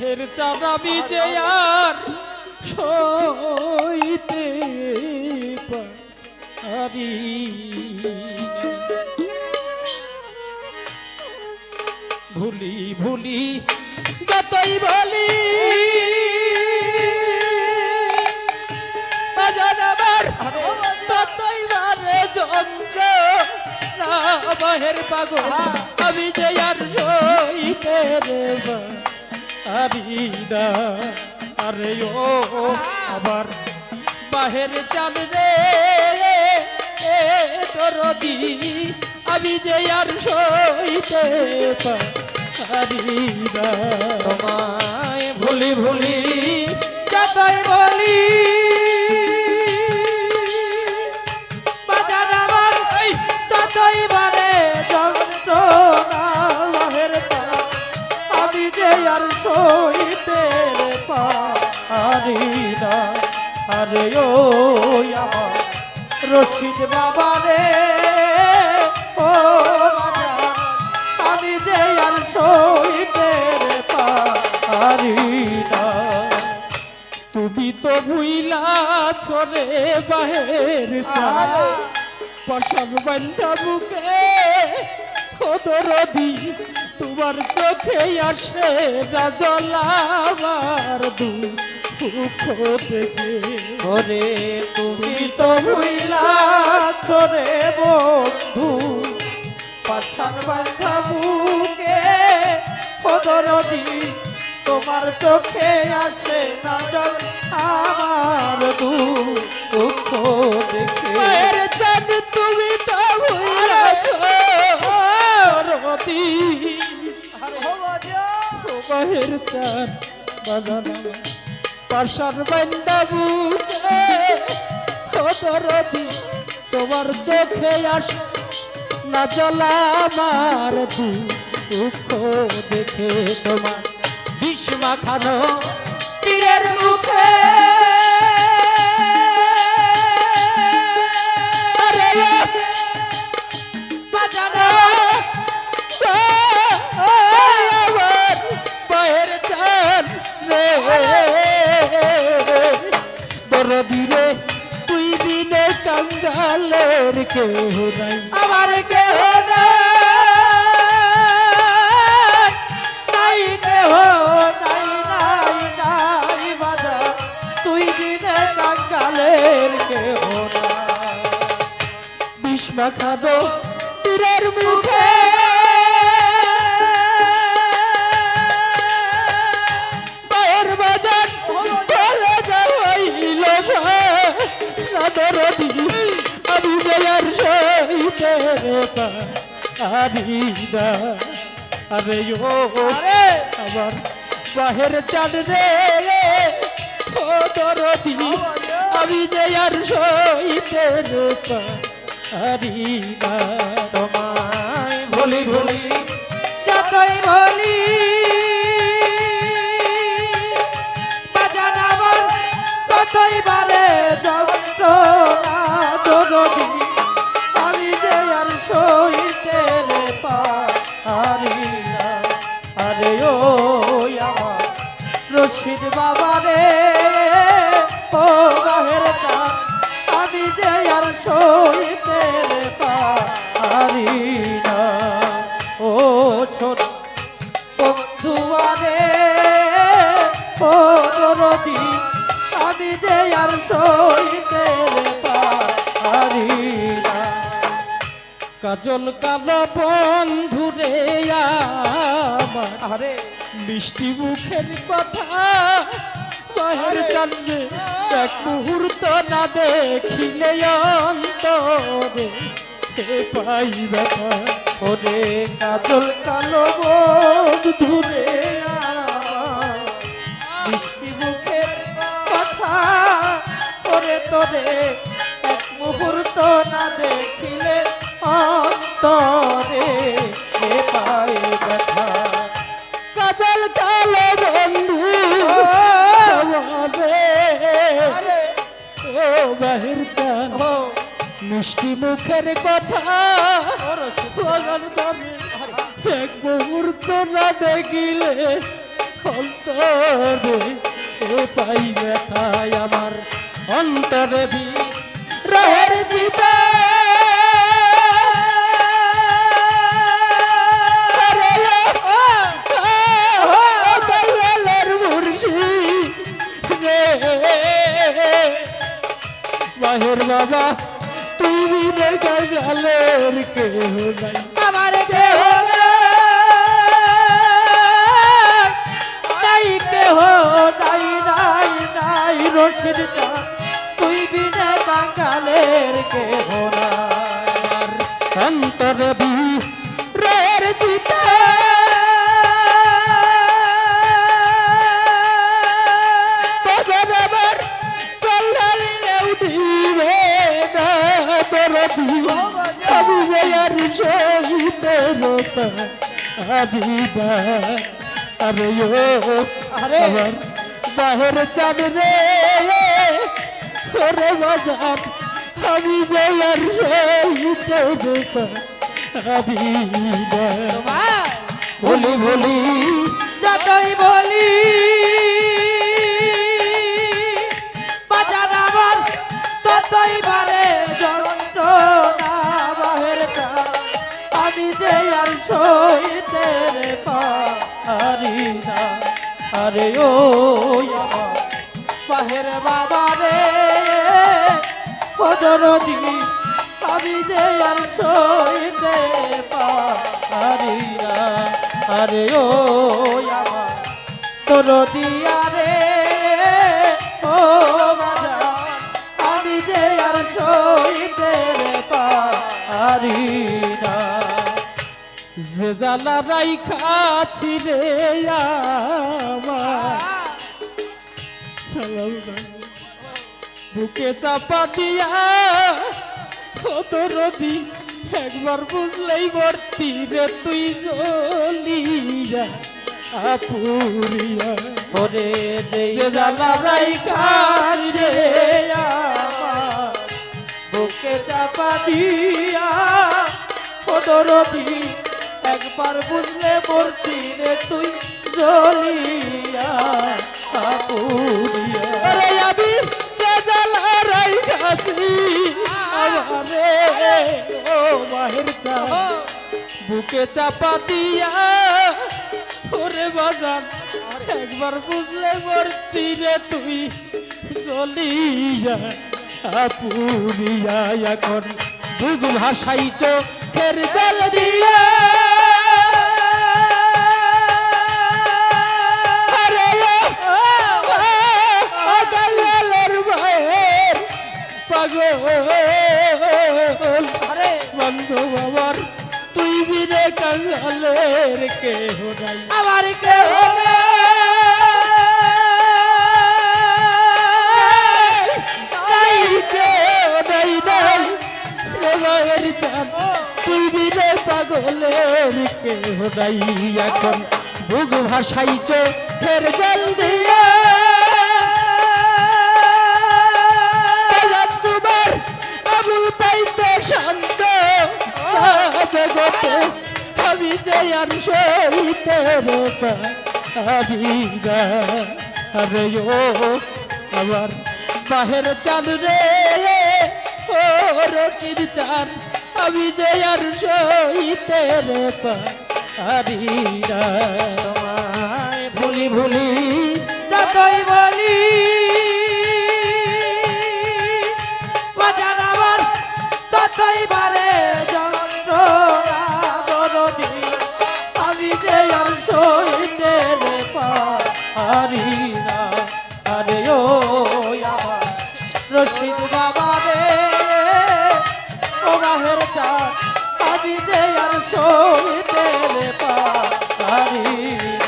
বাহের চাঁদা বিজে আর সইতে পারি। ভুলি ভুলি, যতই বলি বাহের পাগল, আমি যে আর সইতে রে আরি আরে ও, আবার বাহের চাল রে। দরদি, আমি যে আর সইতে পারি তোমায় ভুলি ভুলি, যাতায় বলি। আরে ও আমার রশিদ বাবা রে, ও আমি যে আর সইতে পারি না। তুমি তো ভুইলা সরে বাহের চাল পশম বান্ধা বুকে দরদি তোমার চোখে আসে না জলাবার দুঃখ ওরে তুমি তো ভুইলা চরে বন্ধু। পাছান বান্ধা বুকে পদরদি তোমার চোখে আসে না জল আমার দুঃখ দেখে। চান তুমি তো চান বাজানা পাশার বান্ধা বুকে তোমার চোখে আস না জ্বলা আমার দুঃখ দেখে তোমার বিষ্মা খানো তীরের মুখে। কাঙ্গালের কেউ নাই। আমার কেহ নাই। কেহ, নাই নাই নাই বাজা তুই দিনে কাঙ্গালের কেহ বিষ্মা খাদো তীরের মুখে। পারি না আরে ও আবার বাহের চাঁদ রে ও দরদি আমি যে আর সইতে পারি না তোমায় ভুলি ভুলি যতই বলি কাজল কালো বন্ধুরে আমার। আরে। মিষ্টি মুখের কথা বাহের জানবে এক মুহূর্ত না দেখিলে অন্তরে। পাই ব্যথা ওরে কাজল কালো বন্ধুরে মিষ্টি মুখের কথা ওরে তোরে এক মুহূর্ত না দেখিলে ও বাহির চান মিষ্টি মুখের কথা এক মুহূর্ত না দেখিলে অন্তরে ও পাই ব্যথায় আমার অন্তরে রহের দিতে নাই আমার কেহ নাই কেহ নাই নাই নাই রশিদ তুই বিনে কাঙ্গালের কেহ নাই। অন্তর বি রের দিতে বাজার যার সহিত আদিবা। আরে ও আরে। বাহের চাঁদ রে ওরে বাজার আমি যার সহিত আদিবা। বলি পারি না আরে ও বাহের বাবা রে পদরদি আমি যে আর সইতে পারি না আরে ও তোর দিয়া রে ও আমি যে আর সইতে পারি যে জ্বালা রাইখাছি রে। বুকে চাপা দিয়া কত রদি একবার বুঝলেই ভর্তি রে তুই জ্বলিয়া আপুরিয়া। ওরে যে জ্বালা রাইখাছি রে বুকে চাপা দিয়া পদরদি একবার বুঝলে মরতি রে তুই জ্বলিয়া আপুরিয়া আরে আমি যে জ্বালা রাইখাছি আমারে ও বাহির চা বুকে চাপা দিয়া ওরে বাজার একবার বুঝলে ভর্তি রে তুই চলিয়া আপুরিয়া এখন ভাসাই চোখের জল দিয়া। বন্ধু বাবার তুই বিরে কাঙ্গালের কেহ নাই। আমার কেহ তুই বিরে পাগলের কেহ নাই। এখন বুক ভাসাই চোখের জল দিয়া। তোমার আবুল পাইতে শান্ত জগতে আমি যে আর সইতে আবিরা আরে ও, আমার বাহের চাল রে, ও রকির চাল আমি যে আর সইতে রে পারিরা তোমায় ভুলি ভুলি, যতই বলি, বাজার আমার ততই বারে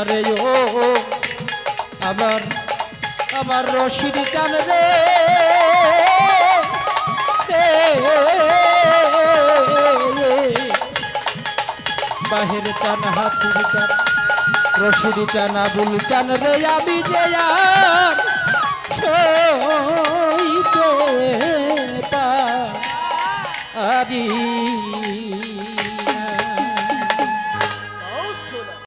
আরে ও, আমার আমার রশিদ চান রে। বাহির চান হাসির চান রশিদ চান আবুল চান রে, আমি যে পারি।